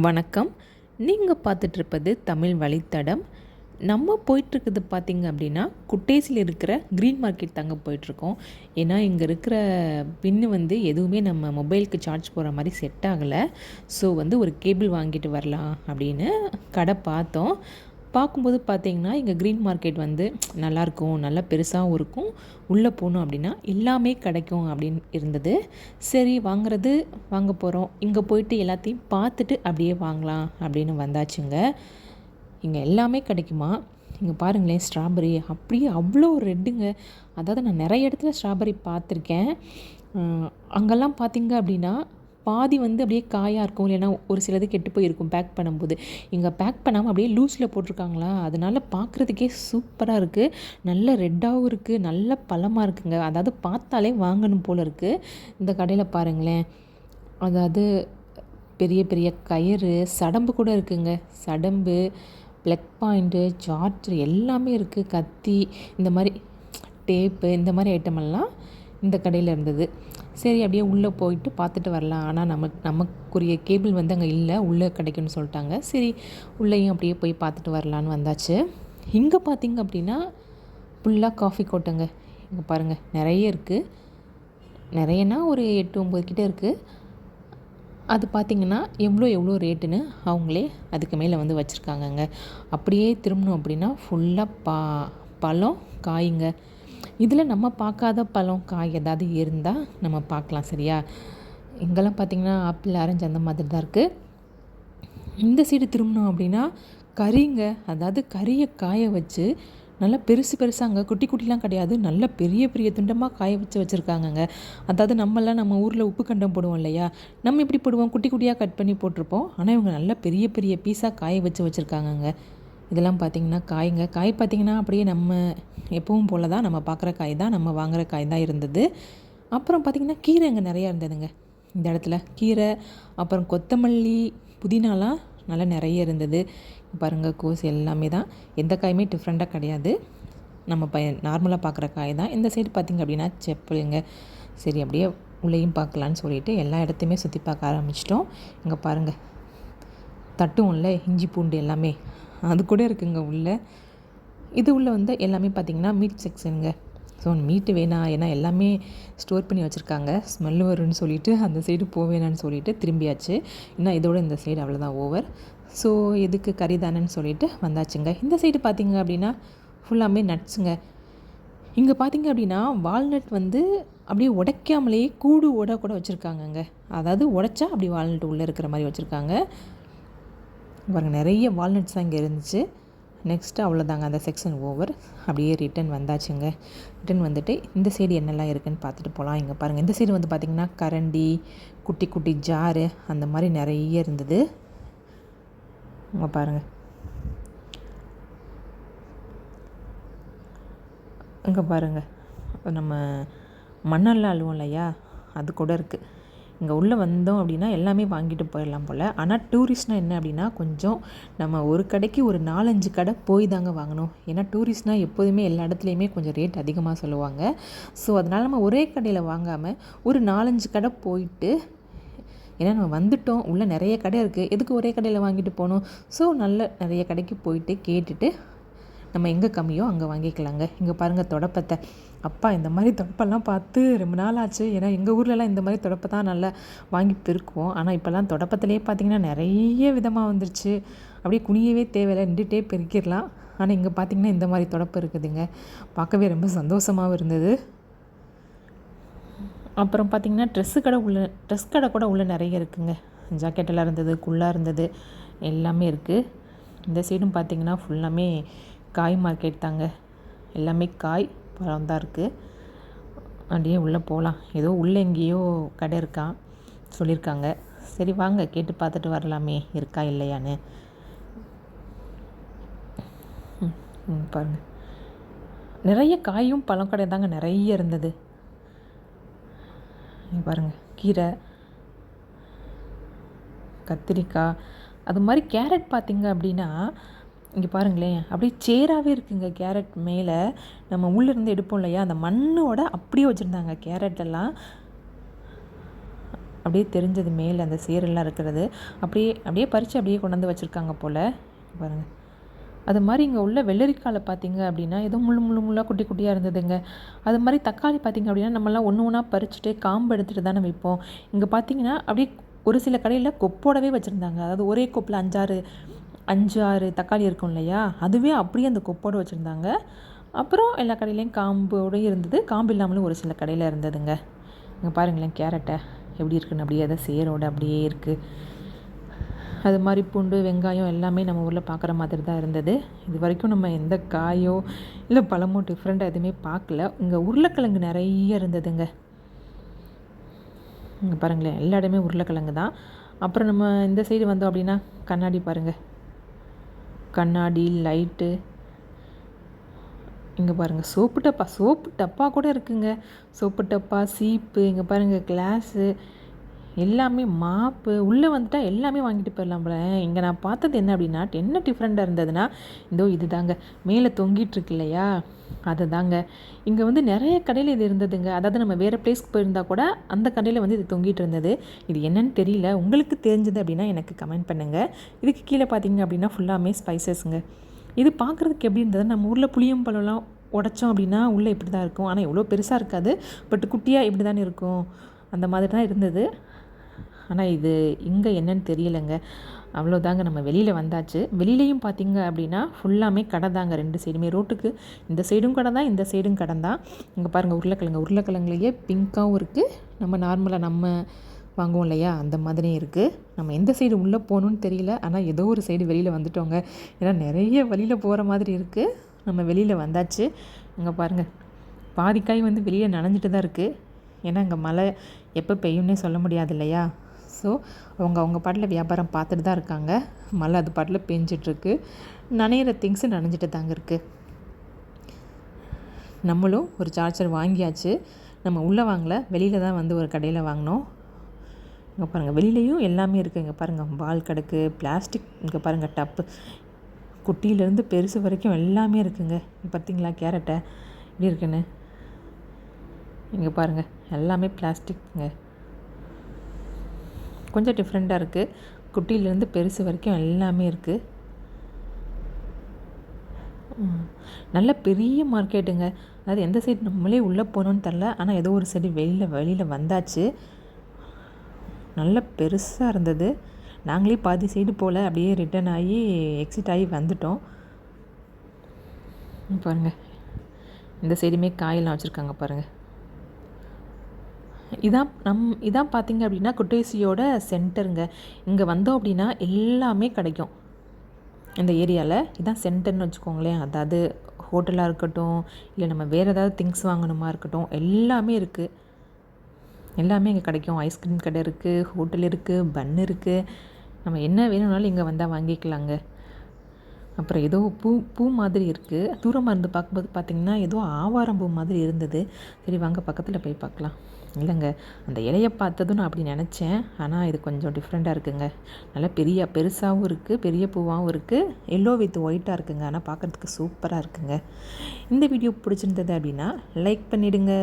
வணக்கம். நீங்கள் பார்த்துட்ருப்பது தமிழ் வழித்தடம். நம்ம போயிட்டுருக்குது பார்த்திங்க அப்படின்னா குட்டேசில் இருக்கிற க்ரீன் மார்க்கெட் தாங்க போயிட்டுருக்கோம். ஏன்னா இங்கே இருக்கிற பின்னு வந்து எதுவுமே நம்ம மொபைலுக்கு சார்ஜ் போகிற மாதிரி செட் ஆகலை. ஸோ வந்து ஒரு கேபிள் வாங்கிட்டு வரலாம் அப்படின்னு கடை பார்த்தோம். பார்க்கும்போது பார்த்தீங்கன்னா இங்கே க்ரீன் மார்க்கெட் வந்து நல்லாயிருக்கும் நல்லா பெருசாகவும் இருக்கும். உள்ளே போகணும் அப்படின்னா எல்லாமே கிடைக்கும் அப்படின்னு இருந்தது. சரி வாங்குறது வாங்க போகிறோம் இங்கே போயிட்டு எல்லாத்தையும் பார்த்துட்டு அப்படியே வாங்கலாம் அப்படின்னு வந்தாச்சுங்க. இங்கே எல்லாமே கிடைக்குமா? இங்கே பாருங்களேன் ஸ்ட்ராபெரி அப்படியே அவ்வளோ ரெட்டுங்க. அதாவது நான் நிறைய இடத்துல ஸ்ட்ராபெரி பார்த்துருக்கேன். அங்கெல்லாம் பார்த்தீங்க அப்படின்னா பாதி வந்து அப்படியே காயாக இருக்கும் இல்லைன்னா ஒரு சிலது கெட்டு போயிருக்கும் பேக் பண்ணும்போது. இங்கே பேக் பண்ணாமல் அப்படியே லூஸில் போட்டிருக்காங்களா? அதனால் பார்க்குறதுக்கே சூப்பராக இருக்குது நல்ல ரெட்டாகவும் இருக்குது நல்ல பழமாக இருக்குங்க. அதாவது பார்த்தாலே வாங்கணும் போல் இருக்குது இந்த கடையில் பாருங்களேன். அதாவது பெரிய பெரிய கயிறு சடம்பு கூட இருக்குங்க. சடம்பு ப்ளக் பாயிண்ட்டு சார்ஜர் எல்லாமே இருக்குது கத்தி இந்த மாதிரி டேப்பு இந்த மாதிரி ஐட்டமெல்லாம் இந்த கடையில் இருந்தது. சரி அப்படியே உள்ளே போயிட்டு பார்த்துட்டு வரலாம். ஆனால் நமக்கு நமக்குரிய கேபிள் வந்து அங்கே இல்லை. உள்ளே கிடைக்குன்னு சொல்லிட்டாங்க. சரி உள்ளேயும் அப்படியே போய் பார்த்துட்டு வரலான்னு வந்தாச்சு. இங்கே பார்த்திங்க அப்படின்னா ஃபுல்லாக காஃபி கோட்டைங்க இங்கே பாருங்கள் நிறைய இருக்குது நிறையனா ஒரு எட்டு ஒம்பது கிட்டே இருக்குது அது பார்த்திங்கன்னா எவ்வளோ எவ்வளோ ரேட்டுன்னு அவங்களே அதுக்கு மேலே வந்து வச்சுருக்காங்கங்க. அப்படியே திரும்பணும் அப்படின்னா ஃபுல்லாக பா பழம் காய்ங்க. இதில் நம்ம பார்க்காத பழம் காய் ஏதாவது இருந்தால் நம்ம பார்க்கலாம் சரியா? இங்கெல்லாம் பார்த்திங்கன்னா ஆப்பிள் ஆரஞ்சு அந்த மாதிரி தான் இருக்குது இந்த சைடு திரும்பினோம் அப்படின்னா கறிங்க அதாவது கறியை காய வச்சு நல்லா பெருசு பெருசாக அங்கே குட்டி குட்டிலாம் கிடையாது. நல்ல பெரிய பெரிய துண்டமாக காய வச்சு வச்சுருக்காங்கங்க. அதாவது நம்மளாம் நம்ம ஊரில் உப்பு கண்டம் போடுவோம் இல்லையா? நம்ம இப்படி போடுவோம் குட்டி குட்டியாக கட் பண்ணி போட்டிருப்போம். ஆனால் இவங்க நல்ல பெரிய பெரிய பீஸாக காய வச்சு வச்சுருக்காங்கங்க. இதெல்லாம் பார்த்திங்கன்னா காய்ங்க. காய் பார்த்திங்கன்னா அப்படியே நம்ம எப்பவும் போல தான் நம்ம பார்க்குற காய் தான் நம்ம வாங்குகிற காய் தான் இருந்தது. அப்புறம் பார்த்திங்கன்னா கீரை இங்கே நிறையா இருந்ததுங்க. இந்த இடத்துல கீரை அப்புறம் கொத்தமல்லி புதினாலாம் நல்லா நிறைய இருந்தது. பாருங்கள் கோஸ் எல்லாமே தான். எந்த காயுமே டிஃப்ரெண்ட்டாக கிடையாது. நம்ம ப நார்மலாக பார்க்குற காய் தான். இந்த சைடு பார்த்திங்க அப்படின்னா செப்பலுங்க. சரி அப்படியே உள்ளேயும் பார்க்கலான்னு சொல்லிட்டு எல்லா இடத்தையுமே சுற்றி பார்க்க ஆரம்பிச்சிட்டோம். இங்கே பாருங்கள் தட்டும்ல இஞ்சி பூண்டு எல்லாமே. அது கூட இருக்குங்க உள்ளே. இது உள்ளே வந்து எல்லாமே பார்த்திங்கன்னா மீட் செக்ஷனுங்க ஸோ மீட்டு வேணாம் ஏன்னா எல்லாமே ஸ்டோர் பண்ணி வச்சுருக்காங்க. ஸ்மெல் வரும்னு சொல்லிவிட்டு அந்த சைடு போவேணான்னு சொல்லிவிட்டு திரும்பியாச்சு. இன்னும் இதோட இந்த சைடு அவ்வளோதான் ஓவர் ஸோ எதுக்கு கறி தானேன்னு சொல்லிட்டு வந்தாச்சுங்க. இந்த சைடு பார்த்திங்க அப்படின்னா ஃபுல்லாமே நட்ஸுங்க இங்கே பார்த்திங்க அப்படின்னா வால்நட் வந்து அப்படியே உடைக்காமலேயே கூடு உட கூட வச்சுருக்காங்கங்க. அதாவது உடைச்சா அப்படி வால்நட் உள்ளே இருக்கிற மாதிரி வச்சுருக்காங்க. பாருங்கள் நிறைய வால்நட்ஸ் தான் இங்கே இருந்துச்சு. நெக்ஸ்ட்டு அவ்வளோதாங்க அந்த செக்ஷன் ஓவர் அப்படியே ரிட்டன் வந்தாச்சுங்க. ரிட்டன் வந்துட்டு இந்த சைடு என்னெல்லாம் இருக்குதுன்னு பார்த்துட்டு போகலாம் இங்கே பாருங்கள் இந்த சைடு வந்து பார்த்திங்கன்னா கரண்டி குட்டி குட்டி ஜாரு அந்த மாதிரி நிறைய இருந்தது. இங்கே பாருங்கள் இங்கே பாருங்கள் நம்ம மண்ணெல்லாம் அழுவோம் இல்லையா? அது கூட இருக்குது இங்கே உள்ளே வந்தோம் அப்படின்னா எல்லாமே வாங்கிட்டு போயிடலாம் போல். ஆனால் டூரிஸ்ட்னால் என்ன அப்படின்னா கொஞ்சம் நம்ம ஒரு கடைக்கு ஒரு நாலஞ்சு கடை போய் தாங்க வாங்கணும். ஏன்னா டூரிஸ்ட்னால் எப்போதுமே எல்லா இடத்துலையுமே கொஞ்சம் ரேட் அதிகமாக சொல்லுவாங்க. ஸோ அதனால் நம்ம ஒரே கடையில் வாங்காமல் ஒரு நாலஞ்சு கடை போயிட்டு ஏன்னா நம்ம வந்துட்டோம். உள்ளே நிறைய கடை இருக்குது எதுக்கு ஒரே கடையில் வாங்கிட்டு போகணும்? ஸோ நல்ல நிறைய கடைக்கு போயிட்டு கேட்டுட்டு நம்ம எங்கே கம்மியோ அங்கே வாங்கிக்கலாங்க. இங்கே பாருங்கள் தொடப்பத்தை. அப்பா இந்த மாதிரி தொடப்பெல்லாம் பார்த்து ரொம்ப நாள் ஆச்சு. ஏன்னா எங்கள் ஊர்லலாம் இந்த மாதிரி தொடப்பை தான் நல்லா வாங்கி பெருக்குவோம் ஆனால் இப்போல்லாம் தொடப்பத்திலே பார்த்திங்கன்னா நிறைய விதமாக வந்துருச்சு. அப்படியே குனியவே தேவையில்லை. நின்றுட்டே பெருக்கிடலாம். ஆனால் இங்கே பார்த்திங்கன்னா இந்த மாதிரி தொடப்பு இருக்குதுங்க. பார்க்கவே ரொம்ப சந்தோஷமாகவும் இருந்தது. அப்புறம் பார்த்திங்கன்னா ட்ரெஸ்ஸு கடை உள்ள ட்ரெஸ் கடை கூட உள்ளே நிறைய இருக்குங்க. ஜாக்கெட்டெல்லாம் இருந்தது குள்ளாக இருந்தது எல்லாமே இருக்குது இந்த சைடும் பார்த்திங்கன்னா ஃபுல்லாமே காய் மார்க்கெட் தாங்க. எல்லாமே காய் பழம் தான் இருக்குது அப்படியே உள்ளே போகலாம் ஏதோ உள்ளே எங்கேயோ கடை இருக்கான் சொல்லியிருக்காங்க. சரி வாங்க. கேட்டு பார்த்துட்டு வரலாமே. இருக்கா இல்லையான்னு. பாருங்கள் நிறைய காயும் பழம் கடை தாங்க நிறைய இருந்தது. பாருங்கள் கீரை கத்திரிக்காய் அது மாதிரி கேரட் பார்த்திங்க அப்படின்னா இங்கே பாருங்களேன். அப்படியே சேராகவே இருக்குங்க கேரட் மேலே. நம்ம உள்ளேருந்து எடுப்போம் இல்லையா? அந்த மண்ணோட அப்படியே வச்சுருந்தாங்க கேரட்டெல்லாம். அப்படியே தெரிஞ்சது மேலே அந்த சேரெல்லாம் இருக்கிறது. அப்படியே அப்படியே பறித்து அப்படியே கொண்டு வந்து வச்சுருக்காங்க போல். பாருங்கள் அது மாதிரி இங்கே உள்ள வெள்ளரிக்காயில் பார்த்தீங்க அப்படின்னா ஏதோ முள்ளு முள்ளு முள்ளாக குட்டி குட்டியாக இருந்ததுங்க. அது மாதிரி தக்காளி பார்த்திங்க அப்படின்னா நம்மளாம் ஒன்று ஒன்றா பறிச்சுட்டு காம்பு எடுத்துகிட்டு தானே வைப்போம். இங்கே பார்த்தீங்கன்னா அப்படியே ஒரு சில கடையில் கொப்போடவே வச்சுருந்தாங்க. அதாவது ஒரே கொப்பில் அஞ்சாறு அஞ்சு ஆறு தக்காளி இருக்கும் இல்லையா? அதுவே அப்படியே அந்த கொப்போடு வச்சுருந்தாங்க. அப்புறம் எல்லா கடையிலையும் காம்போடு இருந்தது. காம்பு இல்லாமலும் ஒரு சில கடையில் இருந்ததுங்க. இங்கே பாருங்களேன் கேரட்டை எப்படி இருக்குன்னு அப்படியே அதை சேரோடு அப்படியே இருக்குது அது மாதிரி பூண்டு வெங்காயம் எல்லாமே நம்ம ஊரில் பார்க்குற மாதிரி தான் இருந்தது. இது வரைக்கும் நம்ம எந்த காயோ இல்லை பழமோ டிஃப்ரெண்ட்டாக எதுவுமே பார்க்கல இங்கே உருளைக்கிழங்கு நிறைய இருந்ததுங்க. இங்கே பாருங்களேன் எல்லா இடமே உருளைக்கிழங்கு தான். அப்புறம் நம்ம இந்த சைடு வந்தோம் அப்படின்னா கண்ணாடி பாருங்கள் கண்ணாடி லைட்டு இங்கே பாருங்கள் சோப்பு டப்பா சோப்பு டப்பா கூட இருக்குங்க. சோப்பு டப்பா சீப்பு இங்கே பாருங்கள் கிளாஸு எல்லாமே மாப்பு உள்ளே வந்துட்டால் எல்லாமே வாங்கிட்டு போயிடலாம் போல. இங்கே நான் பார்த்தது என்ன அப்படின்னா என்ன டிஃப்ரெண்ட்டாக இருந்ததுன்னா இதோ இது தாங்க மேலே தொங்கிட்டுருக்கு இல்லையா? அது தாங்க இங்கே வந்து நிறைய கடையில் இது இருந்ததுங்க. அதாவது நம்ம வேறு பிளேஸ்க்கு போயிருந்தால் கூட அந்த கடையில் வந்து இது தொங்கிட்டு இருந்தது. இது என்னன்னு தெரியல. உங்களுக்கு தெரிஞ்சது அப்படின்னா எனக்கு கமெண்ட் பண்ணுங்கள் இதுக்கு கீழே பார்த்தீங்க அப்படின்னா ஃபுல்லாமே ஸ்பைசஸ்ங்க இது பார்க்குறதுக்கு எப்படி இருந்தது நம்ம ஊரில் புளியம்பழம்லாம் உடைச்சோம் உடச்சோம் அப்படின்னா உள்ளே இப்படி தான் இருக்கும். ஆனால் எவ்வளோ பெருசாக இருக்காது. பட் குட்டியாக இப்படி தானே இருக்கும். அந்த மாதிரி தான் இருந்தது. ஆனால் இது இங்கே என்னன்னு தெரியலைங்க. அவ்வளோதாங்க நம்ம வெளியில் வந்தாச்சு. வெளியிலையும் பார்த்தீங்க அப்படின்னா ஃபுல்லாமே கடை தாங்க ரெண்டு சைடுமே. ரோட்டுக்கு இந்த சைடும் கடை தான் இந்த சைடும் கடை தான். இங்கே பாருங்கள் உருளைக்கிழங்கு. உருளைக்கிழங்குலையே பிங்க்காகவும் இருக்குது நம்ம நார்மலாக நம்ம வாங்குவோம் இல்லையா? அந்த மாதிரியும் இருக்குது நம்ம எந்த சைடு உள்ளே போகணுன்னு தெரியல. ஆனால் ஏதோ ஒரு சைடு வெளியில் வந்துட்டோங்க. ஏன்னா நிறைய வழியில் போகிற மாதிரி இருக்குது நம்ம வெளியில் வந்தாச்சு. இங்கே பாருங்கள் பாதிக்காய் வந்து வெளியில் நனைஞ்சிட்டு தான் இருக்குது ஏன்னா இங்கே மழை எப்போ பெய்யும்னே சொல்ல முடியாது இல்லையா? ஸோ அவங்க அவங்க பாட்டில் வியாபாரம் பார்த்துட்டு தான் இருக்காங்க. மழை அது பாட்டில் பெஞ்சிட்ருக்கு. நனையிற திங்ஸு நனைஞ்சிட்டு தாங்க இருக்குது நம்மளும் ஒரு சார்ஜர் வாங்கியாச்சு. நம்ம உள்ளே வாங்கல வெளியில் தான் வந்து ஒரு கடையில் வாங்கினோம். இங்கே பாருங்கள் வெளியிலையும் எல்லாமே இருக்குது இங்கே பாருங்கள் பால் கடுக்கு பிளாஸ்டிக் இங்கே பாருங்கள் டப்பு குட்டியிலேருந்து பெருசு வரைக்கும் எல்லாமே இருக்குங்க. பார்த்தீங்களா கேரட்டை? இப்படி இருக்குன்னு? இங்கே பாருங்கள் எல்லாமே பிளாஸ்டிக்ங்க கொஞ்சம் டிஃப்ரெண்ட்டாக இருக்குது குட்டியிலேருந்து பெருசு வரைக்கும் எல்லாமே இருக்குது நல்ல பெரிய மார்க்கெட்டுங்க. அதாவது எந்த சைடு நம்மளே உள்ளே போகணுன்னு தெரில ஆனால் ஏதோ ஒரு சைடு வெளியில் வெளியில் வந்தாச்சு. நல்ல பெருசாக இருந்தது. நாங்களே பாதி சைடு போல் அப்படியே ரிட்டர்ன் ஆகி எக்ஸிட் ஆகி வந்துட்டோம். பாருங்கள் இந்த சைடுமே காயெல்லாம் வச்சுருக்காங்க பாருங்கள் இதான் நம் இதான் பார்த்தீங்க அப்படின்னா குட்டேசியோட சென்டருங்க இங்கே வந்தோம் அப்படின்னா எல்லாமே கிடைக்கும். இந்த ஏரியாவில் இதான் சென்டர்னு வச்சுக்கோங்களேன். அதாவது ஹோட்டலாக இருக்கட்டும் இல்லை நம்ம வேறு ஏதாவது திங்ஸ் வாங்கணுமா இருக்கட்டும் எல்லாமே இருக்குது எல்லாமே இங்கே கிடைக்கும். ஐஸ்கிரீம் கடை இருக்குது ஹோட்டல் இருக்குது பன் இருக்குது நம்ம என்ன வேணும்னாலும் இங்கே வந்தால் வாங்கிக்கலாங்க. அப்புறம் ஏதோ பூ பூ மாதிரி இருக்குது தூரமாக இருந்து பார்க்கும்போது பார்த்திங்கன்னா ஏதோ ஆவாரம் பூ மாதிரி இருந்தது. சரி வாங்க பக்கத்தில் போய் பார்க்கலாம். இல்லைங்க அந்த இலையை பார்த்ததும் நான் அப்படி நினச்சேன். ஆனால் இது கொஞ்சம் டிஃப்ரெண்ட்டாக இருக்குங்க. நல்லா பெரிய பெருசாகவும் இருக்குது பெரிய பூவாகவும் இருக்குது எல்லோ வித் ஒயிட்டாக இருக்குங்க. ஆனால் பார்க்குறதுக்கு சூப்பராக இருக்குங்க. இந்த வீடியோ பிடிச்சிருந்தது அப்படின்னா லைக் பண்ணிவிடுங்க